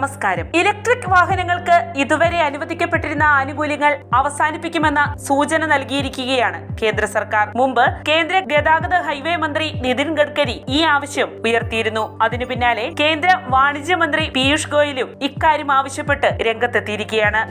നമസ്കാരം. ഇലക്ട്രിക് വാഹനങ്ങൾക്ക് ഇതുവരെ അനുവദിക്കപ്പെട്ടിരുന്ന ആനുകൂല്യങ്ങൾ അവസാനിപ്പിക്കുമെന്ന സൂചന നൽകിയിരിക്കുകയാണ് കേന്ദ്ര സർക്കാർ. മുമ്പ് കേന്ദ്ര ഗതാഗത ഹൈവേ മന്ത്രി നിതിൻ ഗഡ്കരി ഈ ആവശ്യം ഉയർത്തിയിരുന്നു. അതിനു പിന്നാലെ കേന്ദ്ര വാണിജ്യ മന്ത്രി പീയൂഷ് ഗോയലും ഇക്കാര്യം ആവശ്യപ്പെട്ട് രംഗത്തെത്തിയിരിക്കുകയാണ്.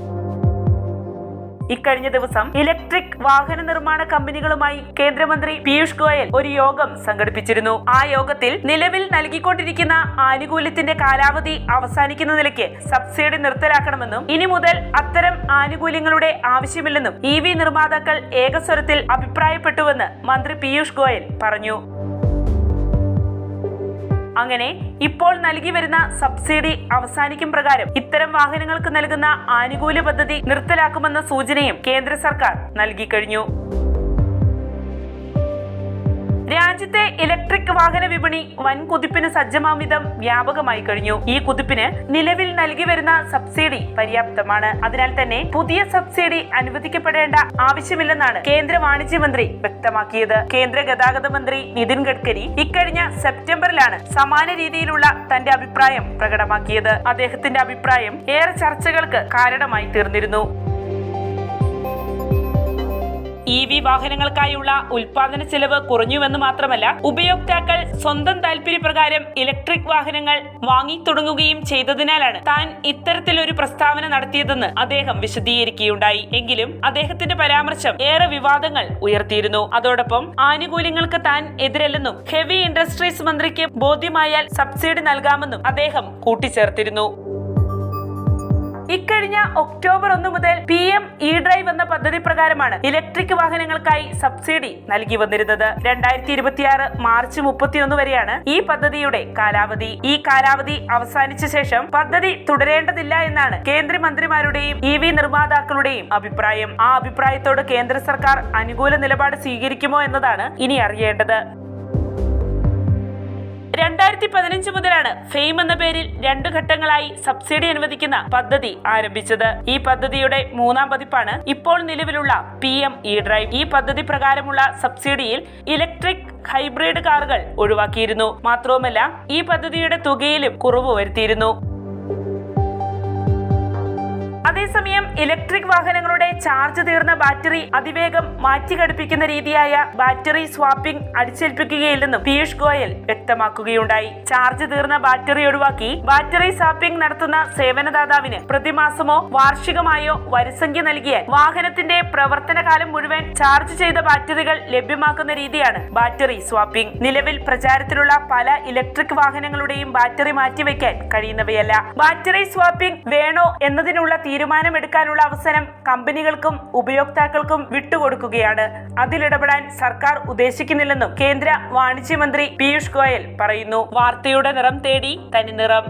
ഇക്കഴിഞ്ഞ ദിവസം ഇലക്ട്രിക് വാഹന നിർമ്മാണ കമ്പനികളുമായി കേന്ദ്രമന്ത്രി പീയൂഷ് ഗോയൽ ഒരു യോഗം സംഘടിപ്പിച്ചിരുന്നു. ആ യോഗത്തിൽ നിലവിൽ നൽകിക്കൊണ്ടിരിക്കുന്ന ആനുകൂല്യത്തിന്റെ കാലാവധി അവസാനിക്കുന്ന നിലയ്ക്ക് സബ്സിഡി നിർത്തലാക്കണമെന്നും ഇനി മുതൽ അത്തരം ആനുകൂല്യങ്ങളുടെ ആവശ്യമില്ലെന്നും ഇ നിർമ്മാതാക്കൾ ഏകസ്വരത്തിൽ അഭിപ്രായപ്പെട്ടുവെന്ന് മന്ത്രി പീയൂഷ് ഗോയൽ പറഞ്ഞു. അങ്ങനെ ഇപ്പോൾ നൽകി വരുന്ന സബ്സിഡി അവസാനിക്കും പ്രകാരം ഇത്തരം വാഹനങ്ങൾക്ക് നൽകുന്ന ആനുകൂല്യ പദ്ധതി നിർത്തലാക്കുമെന്ന സൂചനയും കേന്ദ്ര സർക്കാർ നൽകി കഴിഞ്ഞു. രാജ്യത്തെ ഇലക്ട്രിക് വാഹന വിപണി വൻ കുതിപ്പിന് സജ്ജമാം വിധം വ്യാപകമായി കഴിഞ്ഞു. ഈ കുതിപ്പിന് നിലവിൽ നൽകി വരുന്ന സബ്സിഡി പര്യാപ്തമാണ്. അതിനാൽ തന്നെ പുതിയ സബ്സിഡി അനുവദിക്കപ്പെടേണ്ട ആവശ്യമില്ലെന്നാണ് കേന്ദ്ര വാണിജ്യ മന്ത്രി വ്യക്തമാക്കിയത്. കേന്ദ്ര ഗതാഗത മന്ത്രി നിതിൻ ഗഡ്കരി ഇക്കഴിഞ്ഞ സെപ്റ്റംബറിലാണ് സമാന രീതിയിലുള്ള തന്റെ അഭിപ്രായം പ്രകടമാക്കിയത്. അദ്ദേഹത്തിന്റെ അഭിപ്രായം ഏറെ ചർച്ചകൾക്ക് കാരണമായി തീർന്നിരുന്നു. ഇ വി വാഹനങ്ങൾക്കായുള്ള ഉൽപാദന ചെലവ് കുറഞ്ഞുവെന്ന് മാത്രമല്ല ഉപയോക്താക്കൾ സ്വന്തം താല്പര്യപ്രകാരം ഇലക്ട്രിക് വാഹനങ്ങൾ വാങ്ങി തുടങ്ങുകയും ചെയ്തതിനാലാണ് താൻ ഇത്തരത്തിലൊരു പ്രസ്താവന നടത്തിയതെന്ന് അദ്ദേഹം വിശദീകരിക്കുകയുണ്ടായി. എങ്കിലും അദ്ദേഹത്തിന്റെ പരാമർശം ഏറെ വിവാദങ്ങൾ ഉയർത്തിയിരുന്നു. അതോടൊപ്പം ആനുകൂല്യങ്ങൾക്ക് താൻ എതിരല്ലെന്നും ഹെവി ഇൻഡസ്ട്രീസ് മന്ത്രിക്ക് ബോധ്യമായാൽ സബ്സിഡി നൽകാമെന്നും അദ്ദേഹം കൂട്ടിച്ചേർത്തിരുന്നു. ഇക്കഴിഞ്ഞ ഒക്ടോബർ ഒന്ന് മുതൽ പി എം ഇ ഡ്രൈവ് എന്ന പദ്ധതി പ്രകാരമാണ് ഇലക്ട്രിക് വാഹനങ്ങൾക്കായി സബ്സിഡി നൽകി വന്നിരുന്നത്. രണ്ടായിരത്തി ഇരുപത്തിയാറ് മാർച്ച് മുപ്പത്തിയൊന്ന് വരെയാണ് ഈ പദ്ധതിയുടെ കാലാവധി. ഈ കാലാവധി അവസാനിച്ച ശേഷം പദ്ധതി തുടരേണ്ടതില്ല എന്നാണ് കേന്ദ്രമന്ത്രിമാരുടെയും ഇ വി നിർമ്മാതാക്കളുടെയും അഭിപ്രായം. ആ അഭിപ്രായത്തോട് കേന്ദ്ര സർക്കാർ അനുകൂല നിലപാട് സ്വീകരിക്കുമോ എന്നതാണ് ഇനി അറിയേണ്ടത്. രണ്ടായിരത്തി പതിനഞ്ച് മുതലാണ് ഫെയിം എന്ന പേരിൽ രണ്ടു ഘട്ടങ്ങളായി സബ്സിഡി അനുവദിക്കുന്ന പദ്ധതി ആരംഭിച്ചത്. ഈ പദ്ധതിയുടെ മൂന്നാം പതിപ്പാണ് ഇപ്പോൾ നിലവിലുള്ള പി എം ഇ ഡ്രൈവ് ഈ പദ്ധതി പ്രകാരമുള്ള സബ്സിഡിയിൽ ഇലക്ട്രിക് ഹൈബ്രിഡ് കാറുകൾ ഒഴിവാക്കിയിരുന്നു. മാത്രവുമല്ല ഈ പദ്ധതിയുടെ തുകയിലും കുറവ് വരുത്തിയിരുന്നു. അതേസമയം ഇലക്ട്രിക് വാഹനങ്ങളുടെ ചാർജ് തീർന്ന ബാറ്ററി അതിവേഗം മാറ്റിഘടിപ്പിക്കുന്ന രീതിയായ ബാറ്ററി സ്വാപ്പിംഗ് അടിച്ചേൽപ്പിക്കുകയില്ലെന്നും പീയൂഷ് ഗോയൽ വ്യക്തമാക്കുകയുണ്ടായി. ചാർജ് തീർന്ന ബാറ്ററി ഒഴിവാക്കി ബാറ്ററി സ്വാപ്പിംഗ് നടത്തുന്ന സേവനദാതാവിന് പ്രതിമാസമോ വാർഷികമായോ വരിസംഖ്യ നൽകിയാൽ വാഹനത്തിന്റെ പ്രവർത്തനകാലം മുഴുവൻ ചാർജ് ചെയ്ത ബാറ്ററികൾ ലഭ്യമാക്കുന്ന രീതിയാണ് ബാറ്ററി സ്വാപ്പിംഗ്. നിലവിൽ പ്രചാരത്തിലുള്ള പല ഇലക്ട്രിക് വാഹനങ്ങളുടെയും ബാറ്ററി മാറ്റിവെക്കാൻ കഴിയുന്നവയല്ല. ബാറ്ററി സ്വാപ്പിംഗ് വേണോ എന്നതിനുള്ള തീരുമാനമെടുക്കാനുള്ള അവസരം കമ്പനികൾക്കും ഉപയോക്താക്കൾക്കും വിട്ടുകൊടുക്കുകയാണ്. അതിലിടപെടാൻ സർക്കാർ ഉദ്ദേശിക്കുന്നില്ലെന്നും കേന്ദ്ര വാണിജ്യമന്ത്രി പീയൂഷ് ഗോയൽ പറയുന്നു. വാർത്തയുടെ നിറം തേടി തനി നിറം.